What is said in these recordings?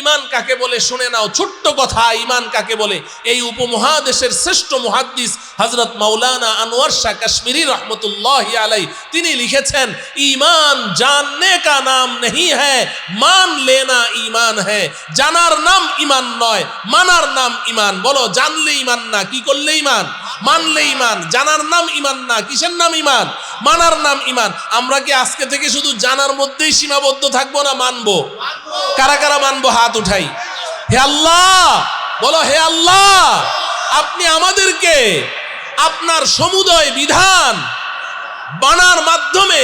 ইমান কাকে বলে শুনে নাও। ছোট্ট কথা, ইমান কাকে বলে? এই উপমহাদেশের শ্রেষ্ঠ মুহাদ্দিস হজরত মাওলানা আনোয়ার শাহ কাশ্মীরি রহমতুল্লাহ আলাই তিনি লিখেছেন, ইমান জাননে কা নাম নেই হ্যাঁ মান লেনা ইমান হ্যাঁ জানার নাম ইমান নয়, মানার নাম ইমান। বলো, জানলে ইমান না, কি করলে ইমান? মানলে ইমান জানার নাম ইমান না, কিসের নাম ইমান মানার নাম ইমান আমরা কি আজকে থেকে শুধু জানার মধ্যেই সীমাবদ্ধ থাকব না মানবো? কারা কারা মানবো? হাত উঠাই। হে আল্লাহ! বলো, হে আল্লাহ! আপনি আমাদেরকে আপনার সমুদয় বিধান বানার মাধ্যমে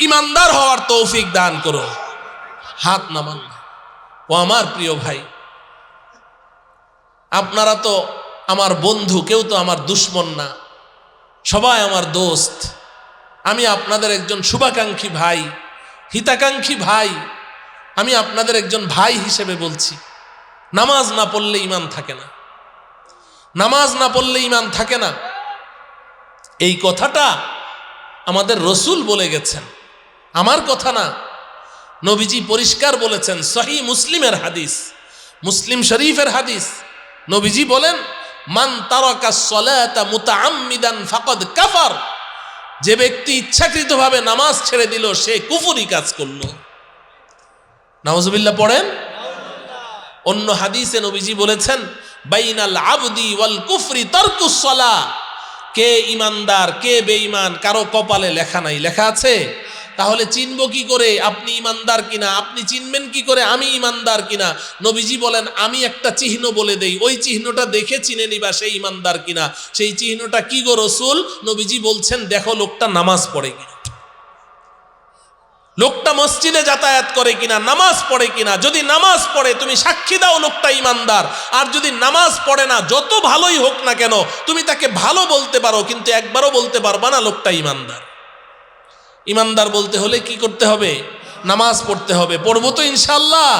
ইমানদার হওয়ার তৌফিক দান করো। হাত নামান ও আমার প্রিয় ভাই, আপনারা তো আমার বন্ধু, কেউ তো আমার দুশ্মন না। সবাই আমার দোস্ত। আমি আপনাদের একজন শুভাকাঙ্ক্ষী ভাই, হিতাকাঙ্ক্ষী ভাই। আমি আপনাদের একজন ভাই হিসেবে বলছি। নামাজ না পড়লে ইমান থাকে না। নামাজ না পড়লে ইমান থাকে না। এই কথাটা আমাদের রসুল বলে গেছেন। আমার কথা না। নবীজি পরিষ্কার বলেছেন সহি মুসলিমের হাদিস, মুসলিম শরীফের হাদিস। নবীজি বলেন মান তারকা মুতাআম্মিদান ফাকাদ কাফার। যে ব্যক্তি ইচ্ছাকৃতভাবে নামাজ ছেড়ে দিল, সে কুফুরি কাজ করল। নাউজুবিল্লাহ পড়েন? অন্য হাদিসে নবীজি বলেছেন, বাইনাল আবদি ওয়াল কুফরি তরকুস সলা। কে ইমানদার, কে বেঈমান, কারও কপালে লেখা নাই, লেখা আছে? তাহলে চিনব কি করে? আপনি ইমানদার কিনা? আপনি চিনবেন কি করে? আমি ইমানদার কিনা? নবীজি বলেন, আমি একটা চিহ্ন বলে দেই। ওই চিহ্নটা দেখে চিনে নিবা সেই ইমানদার কিনা। সেই চিহ্নটা কি গো রসুল? নবীজি বলছেন, দেখো লোকটা নামাজ পড়ে কিনা। লোকটা মসজিদে যাতায়াত করে কিনা? নামাজ পড়ে কিনা? যদি নামাজ পড়ে, তুমি সাক্ষী দাও লোকটা ইমানদার। আর যদি নামাজ পড়ে না, যত ভালোই হোক না কেন, তুমি তাকে ভালো বলতে পারো, কিন্তু একবারও বলতে পারবা না লোকটা ইমানদার। ইমানদার বলতে হলে কি করতে হবে? নামাজ পড়তে হবে। পড়ব তো ইনশাল্লাহ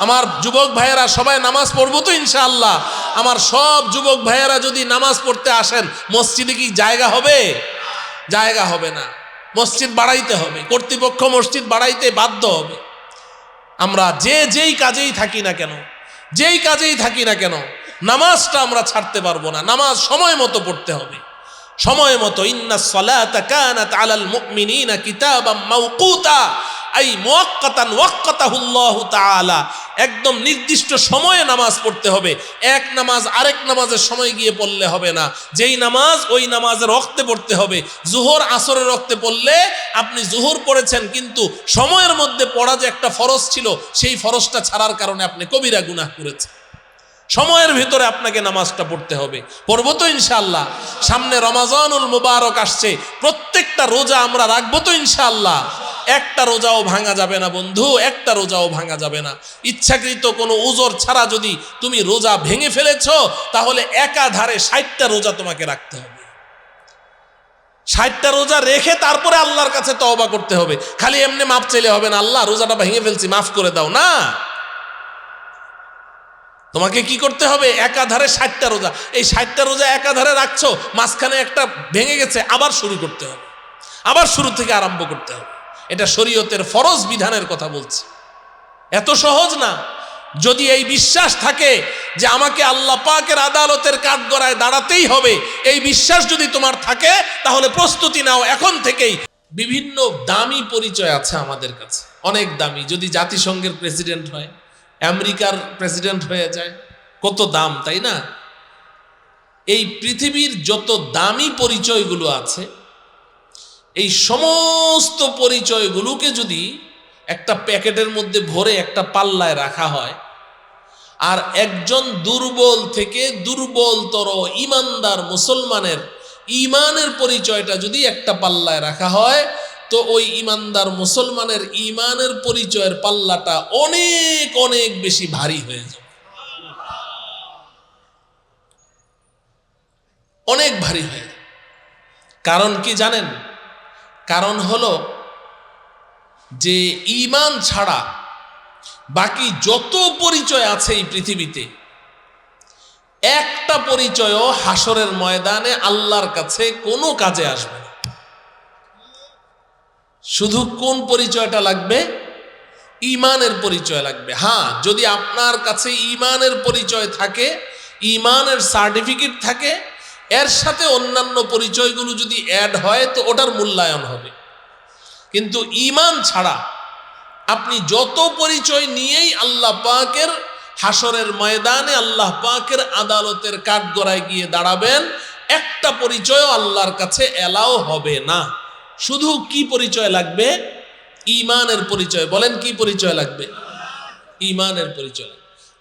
আমার যুবক ভাইয়েরা সবাই নামাজ পড়ব তো ইনশাআল্লাহ। আমার সব যুবক ভাইয়েরা যদি নামাজ পড়তে আসেন, মসজিদে কি জায়গা হবে? জায়গা হবে না। মসজিদ বাড়াইতে হবে। কর্তৃপক্ষ মসজিদ বাড়াইতে বাধ্য হবে। আমরা যে যেই কাজেই থাকি না কেন, যেই কাজেই থাকি না কেন, নামাজটা আমরা ছাড়তে পারব না। নামাজ সময় মতো পড়তে হবে। সময় মতো একদম নির্দিষ্ট সময়ে নামাজ পড়তে হবে। এক নামাজ আরেক নামাজের সময় গিয়ে পড়লে হবে না। যেই নামাজ, ওই নামাজের রক্তে পড়তে হবে। জুহর, আসরের রক্তে পড়লে আপনি জুহর পড়েছেন, কিন্তু সময়ের মধ্যে পড়া যে একটা ফরজ ছিল, সেই ফরজটা ছাড়ার কারণে আপনি কবিরা গুনাহ করেছেন। সময়ের ভিতরে আপনাকে নামাজটা পড়তে হবে। পড়ব তো ইনশাল্লাহ সামনে রমাজানুল মুবারক আসছে। প্রত্যেকটা রোজা আমরা রাখব তো ইনশাল্লাহ একটা রোজাও ভাঙা যাবে না বন্ধু, একটা রোজাও ভাঙা যাবে না। ইচ্ছাকৃত কোনো উজোর ছাড়া যদি তুমি রোজা ভেঙে ফেলেছ, তাহলে একাধারে ষাটটা রোজা তোমাকে রাখতে হবে। ষাটটা রোজা রেখে তারপরে আল্লাহর কাছে তওবা করতে হবে। খালি এমনি মাপ চাইলে হবে না, আল্লাহ রোজাটা ভেঙে ফেলছি, মাফ করে দাও, না। তোমাকে কি করতে হবে? একাধারে ষাটটা রোজা। এই ষাটটা রোজা একাধারে রাখছো, মাঝখানে একটা ভেঙে গেছে, আবার শুরু করতে হবে। আবার শুরু থেকে আরম্ভ করতে হবে। এটা শরীয়তের ফরজ বিধানের কথা বলছি। এত সহজ না। যদি এই বিশ্বাস থাকে যে আমাকে আল্লাহ পাকের আদালতের কাঠগড়ায় দাঁড়াতেই হবে, এই বিশ্বাস যদি তোমার থাকে, তাহলে প্রস্তুতি নাও এখন থেকেই। বিভিন্ন দামি পরিচয় আছে আমাদের কাছে। অনেক দামি। যদি জাতিসংঘের প্রেসিডেন্ট হয় আমেরিকার প্রেসিডেন্ট হয়ে যায়। কত দাম, তাই না? এই পৃথিবীর যত দামি পরিচয়গুলো আছে, এই সমস্ত পরিচয়গুলোকে যদি একটা প্যাকেটের মধ্যে ভরে একটা পাল্লায় রাখা হয়, আর একজন দুর্বল থেকে দুর্বলতর ইমানদার মুসলমানের ইমানের পরিচয়টা যদি একটা পাল্লায় রাখা হয় তো ওই ইমানদার মুসলমানের ইমানের পরিচয়ের পাল্লাটা অনেক অনেক বেশি ভারী হয়ে যাবে। অনেক ভারী হয়ে কারণ কি জানেন? কারণ হলো যে ইমান ছাড়া বাকি যত পরিচয় আছে এই পৃথিবীতে, একটা পরিচয়ও হাসরের ময়দানে আল্লাহর কাছে কোনো কাজে আসবে শুধু কোন পরিচয়টা লাগবে? ইমানের পরিচয় লাগবে। হ্যাঁ যদি আপনার কাছে ইমানের পরিচয় থাকে, ইমানের সার্টিফিকেট থাকে, এর সাথে অন্যান্য পরিচয়গুলো যদি অ্যাড হয়, তো ওটার মূল্যায়ন হবে। কিন্তু ইমান ছাড়া আপনি যত পরিচয় নিয়েই আল্লাহ পাকের হাসরের ময়দানে আল্লাহ পাকের আদালতের কাঠগড়ায় গিয়ে দাঁড়াবেন, একটা পরিচয়ও আল্লাহর কাছে এলাও হবে না। শুধু কি পরিচয় লাগবে ইমানের পরিচয় বলেন কি পরিচয় লাগবে ইমানের পরিচয়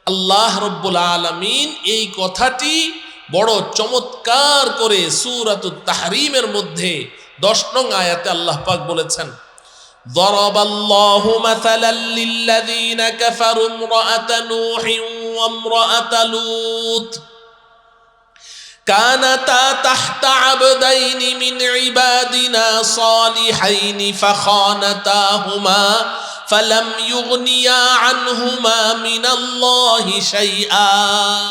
আল্লাহ রব্বুল আলমিন এই কথাটি বড় চমৎকার করে সুরাতুত তাহরিমের মধ্যে দশ নং আয়াতে আল্লাহ পাক বলেছেন ضرب الله مثلا للذين كفروا امرأة نوح وامرأة لوط كانتا تحت عبدين من عبادنا صالحين فخانتاهما فلم يغنيا عنهما من الله شيئا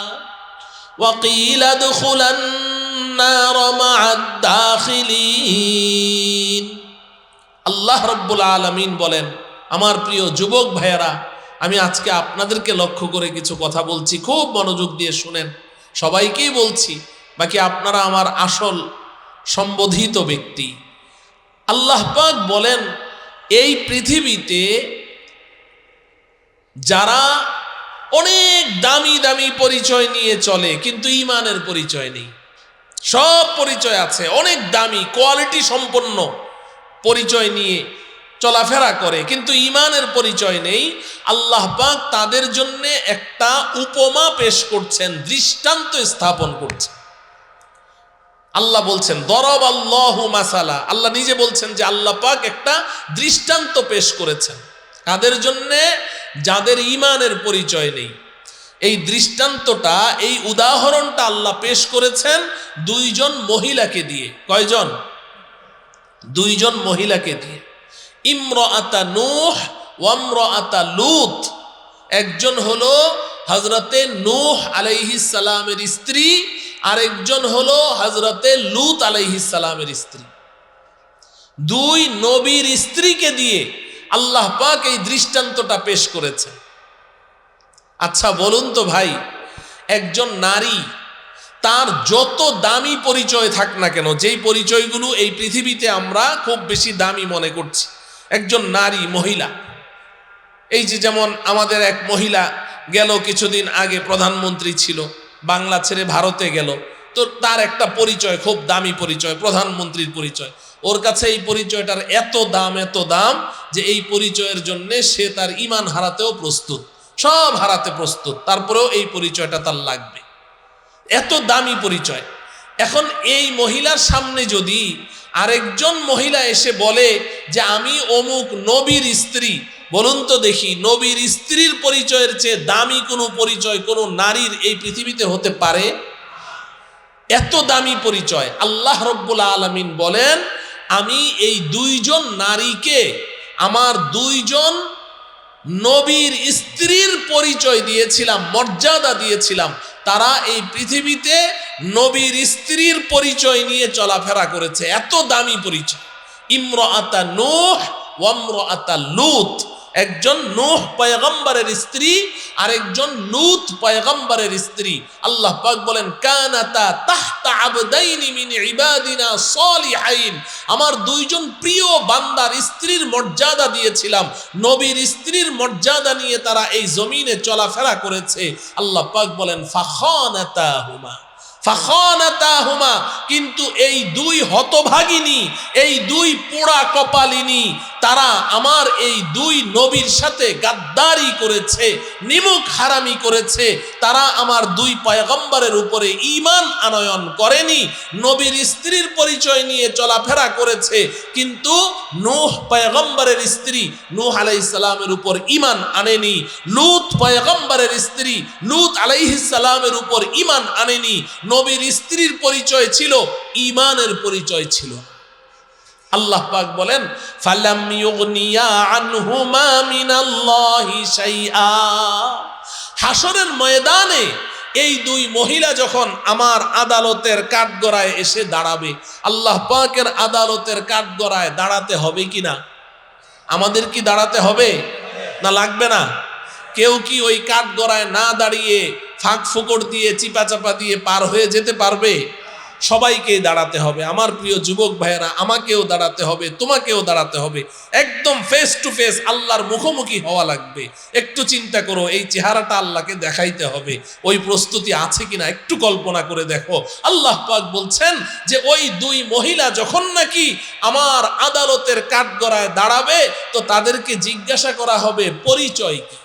وقيل ادخلا النار مع الداخلين আল্লাহ রব্বুল আলমিন বলেন আমার প্রিয় যুবক ভাইয়েরা আমি আজকে আপনাদেরকে লক্ষ্য করে কিছু কথা বলছি খুব মনোযোগ দিয়ে শুনেন সবাইকেই বলছি বাকি আপনারা আমার আসল সম্বোধিত ব্যক্তি। আল্লাহ পাক বলেন, এই পৃথিবীতে যারা অনেক দামি দামি পরিচয় নিয়ে চলে, কিন্তু ইমানের পরিচয় নেই। সব পরিচয় আছে, অনেক দামি, কোয়ালিটি সম্পন্ন পরিচয় নিয়ে চলাফেরা করে, কিন্তু ইমানের পরিচয় নেই। আল্লাহ পাক তাদের জন্য একটা উপমা পেশ করছেন, দৃষ্টান্ত স্থাপন করছেন। আল্লাহ বলছেন, দরব আল্লাহ মাসালা। আল্লাহ নিজে বলছেন যে আল্লাহ পাক একটা দৃষ্টান্ত পেশ করেছেন। কাদের জন্যে? যাদের ইমানের পরিচয় নেই। এই দৃষ্টান্তটা, এই উদাহরণটা আল্লাহ পেশ করেছেন দুইজন মহিলাকে দিয়ে। কয়জন? দুইজন মহিলাকে দিয়ে। ইম্র আতা নুহ ওয়াম্র আতা লুত। একজন হলো হজরতে নুহ আলাইহিস সালামের স্ত্রী আরেকজন হলো হজরতে লুত সালামের স্ত্রী। দুই নবীর স্ত্রীকে দিয়ে আল্লাহ পাক এই দৃষ্টান্তটা পেশ করেছে। আচ্ছা বলুন তো ভাই, একজন নারী তার যত দামি পরিচয় থাক না কেন, যেই পরিচয়গুলো এই পৃথিবীতে আমরা খুব বেশি দামি মনে করছি, একজন নারী, মহিলা। এই যে যেমন আমাদের এক মহিলা গেল কিছুদিন আগে প্রধানমন্ত্রী ছিল বাংলা ছেড়ে ভারতে গেল। তো তার একটা পরিচয়, খুব দামি পরিচয়, প্রধানমন্ত্রীর পরিচয়। ওর কাছে এই পরিচয়টার এত দাম এত দাম যে এই পরিচয়ের জন্য সে তার ইমান হারাতেও প্রস্তুত, সব হারাতে প্রস্তুত। তারপরেও এই পরিচয়টা তার লাগবে। এত দামি পরিচয়। এখন এই মহিলার সামনে যদি আরেকজন মহিলা এসে বলে যে, আমি অমুক নবীর স্ত্রী বলুন তো দেখি, নবীর স্ত্রীর পরিচয়ের চেয়ে দামি কোনো পরিচয় কোনো নারীর এই পৃথিবীতে হতে পারে? এত দামি পরিচয়। আল্লাহ রব্বুল আলমিন বলেন, আমি এই দুইজন নারীকে, আমার দুইজন নবীর স্ত্রীর পরিচয় দিয়েছিলাম, মর্যাদা দিয়েছিলাম। তারা এই পৃথিবীতে নবীর স্ত্রীর পরিচয় নিয়ে চলাফেরা করেছে। এত দামি পরিচয়। ইম্র আতা নোহ ওয়াম্র আতা লুত। একজন নোহ পয়গম্বরের স্ত্রী আর একজন লুত পয়গম্বরের স্ত্রী। আল্লাহ পাক বলেন, কানাতা তাহতা আবদাইনি মিন ইবাদিনা সলিহাইন। আমার দুইজন প্রিয় বান্দার স্ত্রীর মর্যাদা দিয়েছিলাম। নবীর স্ত্রীর মর্যাদা নিয়ে তারা এই জমিনে চলাফেরা করেছে। আল্লাহ পাক বলেন, ফাখানাতাহুমা। ফাখানাতাহুমা। কিন্তু এই দুই হতভাগিনী, এই দুই পোড়া কপালিনী তারা আমার এই দুই নবীর সাথে গাদ্দারি করেছে, নিমুখ হারামি করেছে। তারা আমার দুই পয়গম্বরের উপরে ইমান আনয়ন করেনি, নবীর স্ত্রীর পরিচয় নিয়ে চলাফেরা করেছে। কিন্তু নূহ পয়গম্বরের স্ত্রী নূহ আলাইহিস সালামের উপর ইমান আনেনি, লুত পয়গম্বরের স্ত্রী লুত আলাইহিস সালামের উপর ইমান আনেনি। নবীর স্ত্রীর পরিচয় ছিল ইমানের পরিচয় ছিল। আল্লাহ পাক বলেন, ফালাম ইউগনিয়া আনহুমা মিনাল্লাহি শাইআ। হাসরের ময়দানে এই দুই মহিলা যখন আমার আদালতের কাঠগড়ায় এসে দাঁড়াবে, আল্লাহ পাকের আদালতের কাঠগড়ায় দাঁড়াতে হবে কিনা আমাদের কি দাঁড়াতে হবে? না লাগবে না। কেউ কি ওই কাঠগড়ায় না দাঁড়িয়ে ফাঁক ফুকর দিয়ে চিপা চাপা দিয়ে পার হয়ে যেতে পারবে? সবাইকে দাঁড়াতে হবে। আমার প্রিয় যুবক ভাইয়েরা, আমাকেও দাঁড়াতে হবে, তোমাকেও দাঁড়াতে হবে। একদম ফেস টু ফেস আল্লাহর মুখোমুখি হওয়া লাগবে। একটু চিন্তা করো, এই চেহারাটা আল্লাহকে দেখাইতে হবে। ওই প্রস্তুতি আছে কিনা একটু কল্পনা করে দেখো। আল্লাহ পাক বলছেন যে, ওই দুই মহিলা যখন নাকি আমার আদালতের কাঠগড়ায় দাঁড়াবে, তো তাদেরকে জিজ্ঞাসা করা হবে, পরিচয় কি?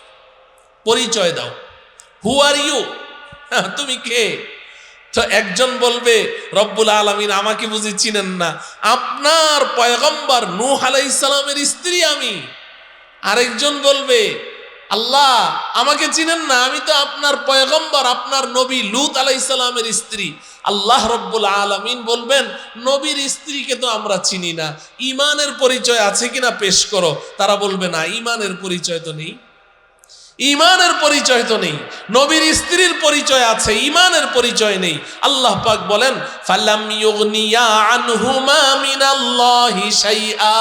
পরিচয় দাও। হু আর ইউ তুমি কে? তো একজন বলবে, রব্বুল আলমিন আমাকে বুঝি চিনেন না। আপনার পয়গম্বর নূহ আলাইসালামের স্ত্রী আমি। আরেকজন বলবে, আল্লাহ, আমাকে চিনেন না, আমি তো আপনার পয়গম্বর, আপনার নবী লুত আলাইসালামের স্ত্রী। আল্লাহ রব্বুল আলমিন বলবেন, নবীর স্ত্রীকে তো আমরা চিনি না। ইমানের পরিচয় আছে কিনা পেশ করো। তারা বলবে, না, ইমানের পরিচয় তো নেই। ইমানের পরিচয় তো নেই, নবীর স্ত্রীর পরিচয় আছে, ইমানের পরিচয় নেই। আল্লাহ পাক বলেন, ফালাম ইউগনিয়া আনহুমা মিনাল্লাহি শাইআ।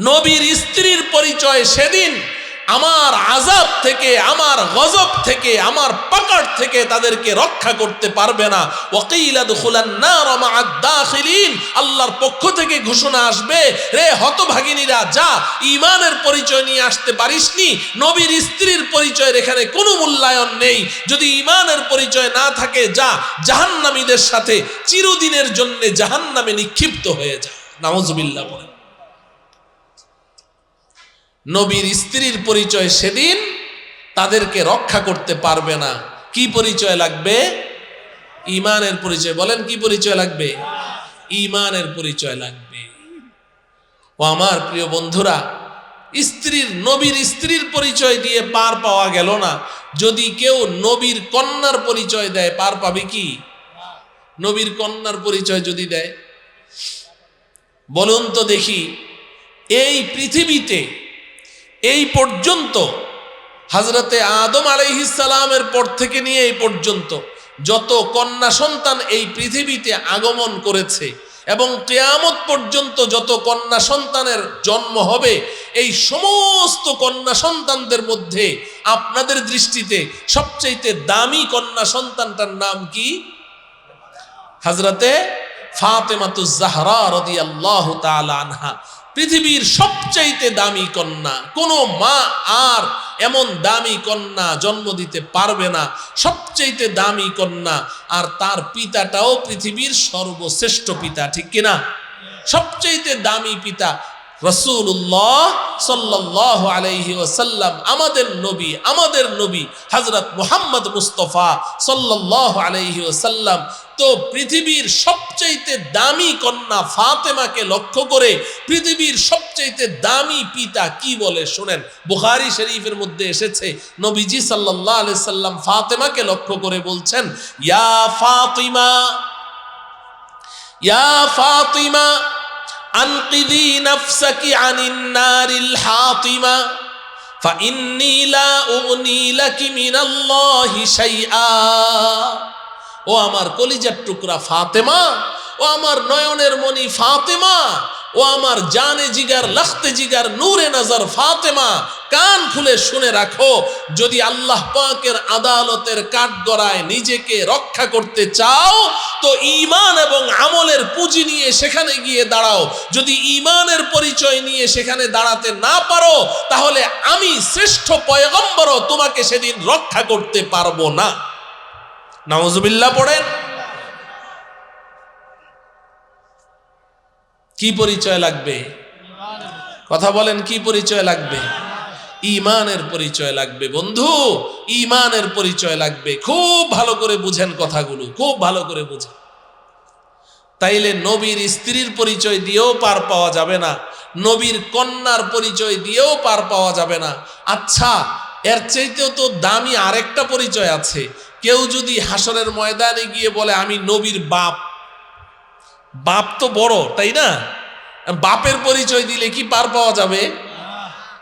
নবীর স্ত্রীর পরিচয় সেদিন আমার আজাব থেকে, আমার গজব থেকে, আমার পাকড় থেকে তাদেরকে রক্ষা করতে পারবে না। আল্লাহর পক্ষ থেকে ঘোষণা আসবে, রে হতভাগিনীরা, যা ইমানের পরিচয় নিয়ে আসতে পারিসনি, নবীর স্ত্রীর পরিচয়ের এখানে কোনো মূল্যায়ন নেই। যদি ইমানের পরিচয় না থাকে, যা জাহান্নামীদের সাথে চিরদিনের জন্য জাহান্নামে নিক্ষিপ্ত হয়ে যা। নামজবিল্লা বলেন। নবীর স্ত্রীর পরিচয় সেদিন তাদেরকে রক্ষা করতে পারবে না। কি পরিচয় লাগবে? ইমানের পরিচয়। বলেন, কি পরিচয় লাগবে? ইমানের পরিচয় লাগবে। ও আমার প্রিয় বন্ধুরা, স্ত্রীর, নবীর স্ত্রীর পরিচয় দিয়ে পার পাওয়া গেল না। যদি কেউ নবীর কন্যার পরিচয় দেয়, পার পাবে কি? নবীর কন্যার পরিচয় যদি দেয়, বলুন তো দেখি, এই পৃথিবীতে এই পর্যন্ত হাজরতে আদম আলাইহিসালামের পর থেকে নিয়ে এই পর্যন্ত যত কন্যা সন্তান এই পৃথিবীতে আগমন করেছে এবং কেয়ামত পর্যন্ত যত কন্যা সন্তানের জন্ম হবে, এই সমস্ত কন্যা সন্তানদের মধ্যে আপনাদের দৃষ্টিতে সবচাইতে দামি কন্যা সন্তানটার নাম কি? হাজরতে ফাতেমাতু জাহরা রদি আল্লাহ আনহা, পৃথিবীর সবচাইতে দামি কন্যা। কোনো মা আর এমন দামি কন্যা জন্ম দিতে পারবে না। সবচাইতে দামি কন্যা আর তার পিতাটাও পৃথিবীর সর্বশ্রেষ্ঠ পিতা, ঠিক কিনা? সবচাইতে দামি পিতা রসুল্লাহ সাল্লাহ আলাইহি ওসাল্লাম আমাদের নবী আমাদের নবী হজরত মুহাম্মদ মুস্তফা সাল্লাহ আলাইহি ওসাল্লাম তো পৃথিবীর সবচাইতে দামি কন্যা ফাতেমাকে লক্ষ্য করে পৃথিবীর সবচাইতে দামি পিতা কি বলে শোনেন। বুখারি শরীফের মধ্যে এসেছে, নবীজি সাল্লাহ আলি ফাতেমাকে লক্ষ্য করে বলছেন, ইয়া ফাতিমা ইয়া ফাতিমা আনকিদি নাফসাকি আনিন নারিল হাতিমা فإني لا أغني لك من الله شيئا ও আমার কলিজার টুকরা ফাতেমা ও আমার নয়নের মণি ফাতেমা ও আমার জানে জিগার লখতে জিগার নূরে নজর ফাতেমা কান খুলে শুনে রাখো, যদি আল্লাহ পাকের আদালতের কাঠগড়ায় নিজেকে রক্ষা করতে চাও, তো ইমান এবং আমলের পুঁজি নিয়ে সেখানে গিয়ে দাঁড়াও। যদি ইমানের পরিচয় নিয়ে সেখানে দাঁড়াতে না পারো, তাহলে আমি শ্রেষ্ঠ পয়গম্বরও তোমাকে সেদিন রক্ষা করতে পারব না। নাউজুবিল্লাহ পড়েন। কি পরিচয় লাগবে? কথা বলেন, কি পরিচয় লাগবে? ইমানের পরিচয় লাগবে, বন্ধু। ইমানের পরিচয় লাগবে। খুব ভালো করে বুঝেন কথাগুলো, খুব ভালো করে বুঝেন। তাইলে নবীর স্ত্রীর পরিচয় দিয়েও পার পাওয়া যাবে না। নবীর কন্যার পরিচয় দিয়েও পার পাওয়া যাবে না। আচ্ছা এর চাইতেও তো দামি আরেকটা পরিচয় আছে। কেউ যদি হাসরের ময়দানে গিয়ে বলে, আমি নবীর বাপ। বাপ তো বড়, তাই না? বাপের পরিচয় দিলে কি পার পাওয়া যাবে?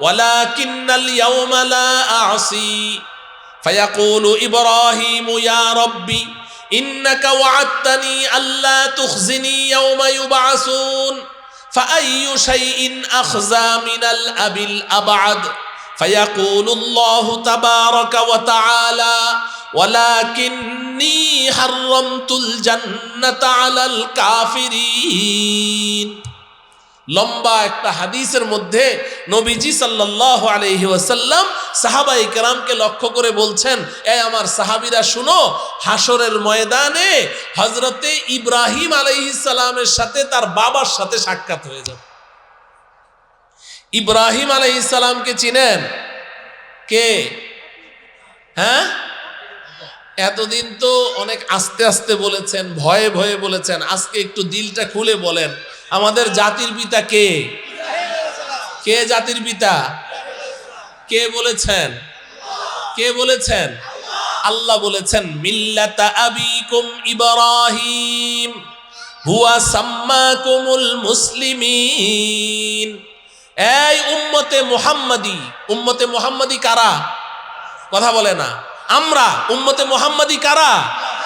ولكن اليوم لا أعصي فيقول إبراهيم يا ربي إنك وعدتني ألا تخزني يوم يبعثون فأي شيء أخزى من الأب الأبعد فيقول الله تبارك وتعالى ولكني حرمت الجنة على الكافرين লম্বা একটা হাদিসের মধ্যে নবীজি সাল্লাল্লাহু আলাইহি ওয়াসাল্লাম সাহাবাই কেরামকে লক্ষ্য করে বলছেন, এ আমার সাহাবীরা, শুনো হাসরের ময়দানে হজরতে ইব্রাহিম আলাইহিস সালামের সাথে তার বাবার সাথে সাক্ষাৎ হয়ে যাবে। ইব্রাহিম আলাইহিস সালামকে চিনেন? কে? হ্যাঁ? এতদিন তো অনেক আস্তে আস্তে বলেছেন, ভয়ে ভয়ে বলেছেন, আজকে একটু দিলটা খুলে বলেন। আমাদের জাতির পিতা কে? কে জাতির পিতা? কে বলেছেন? কে বলেছেন? আল্লাহ বলেছেন, মিল্লাতা আবিকুম ইব্রাহিম, হুয়া সাম্মাকুমুল মুসলিমিন। এই উম্মতে মুহাম্মাদি উম্মতে মুহাম্মাদি কারা? কথা বলে না। আমরা, উম্মতে মোহাম্মদী কারা?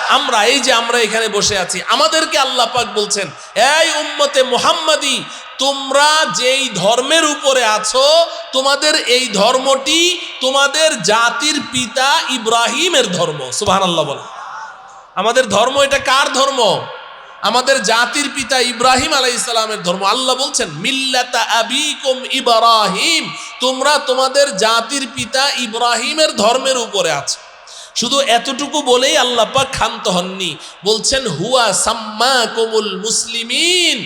আমরা, এই যে আমরা এখানে বসে আছি, আমাদেরকে আল্লাহ পাক বলছেন, এই উম্মতে মুহাম্মাদি, তোমরা যেই ধর্মের উপরে আছো, তোমাদের এই ধর্মটি তোমাদের জাতির পিতা ইব্রাহিমের ধর্ম। সুবহানাল্লাহ বলে আমাদের ধর্ম এটা কার ধর্ম? আমাদের জাতির পিতা ইব্রাহিম আলাই ইসলামের ধর্ম। আল্লাহ বলছেন, মিল্লাতা আবিকুম ইব্রাহিম, তোমরা তোমাদের জাতির পিতা ইব্রাহিমের ধর্মের উপরে আছো। শুধু এতটুকু বলেই আল্লাহ পাক ক্ষান্ত হননি। বলছেন, হুয়া সাম্মা কোমল মুসলিমিন।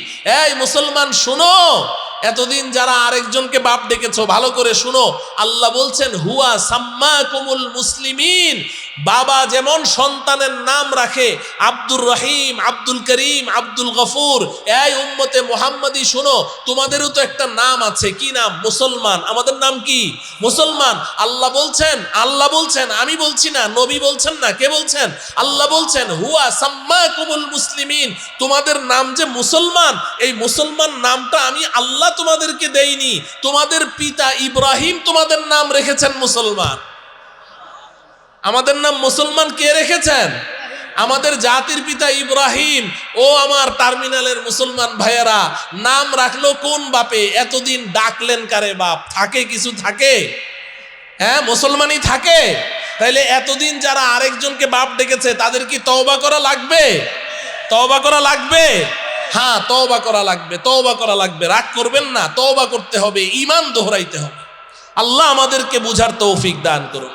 এই মুসলমান, শুনো! এতদিন যারা আরেকজনকে বাপ ডেকেছো, ভালো করে শুনো। আল্লাহ বলছেন, হুয়া সাম্মা কুমুল মুসলিমিন। বাবা যেমন সন্তানের নাম রাখে, আব্দুর রহিম, আব্দুল করিম, আব্দুল গফুর। এই উম্মতে মোহাম্মদী, শুনো, তোমাদেরও তো একটা নাম আছে। কি নাম? মুসলমান। আমাদের নাম কি? মুসলমান। আল্লাহ বলছেন আল্লাহ বলছেন, আমি বলছি না, নবী বলছেন না, কে বলছেন? আল্লাহ বলছেন, হুয়া সাম্মা কুমুল মুসলিমিন। তোমাদের নাম যে মুসলমান, এই মুসলমান নামটা আমি আল্লাহ তোমাদেরকে দেইনি তোমাদের পিতা ইব্রাহিম তোমাদের নাম রেখেছেন মুসলমান। আমাদের নাম মুসলমান কে রেখেছেন? আমাদের জাতির পিতা ইব্রাহিম। ও আমার টার্মিনালের মুসলমান ভাইয়েরা, নাম রাখল কোন বাপে? এতদিন ডাকলেন কারে বাপ? থাকে কিছু থাকে? হ্যাঁ মুসলমানই থাকে। তাইলে এতদিন যারা আরেকজনকে বাপ ডেকেছে, তাদের কি তওবা করা লাগবে? তওবা করা লাগবে? হ্যাঁ তওবা করা লাগবে, তওবা করা লাগবে। রাগ করবেন না, তওবা করতে হবে ইমান দোহরাইতে হবে। আল্লাহ আমাদেরকে বুঝার তৌফিক দান করুন।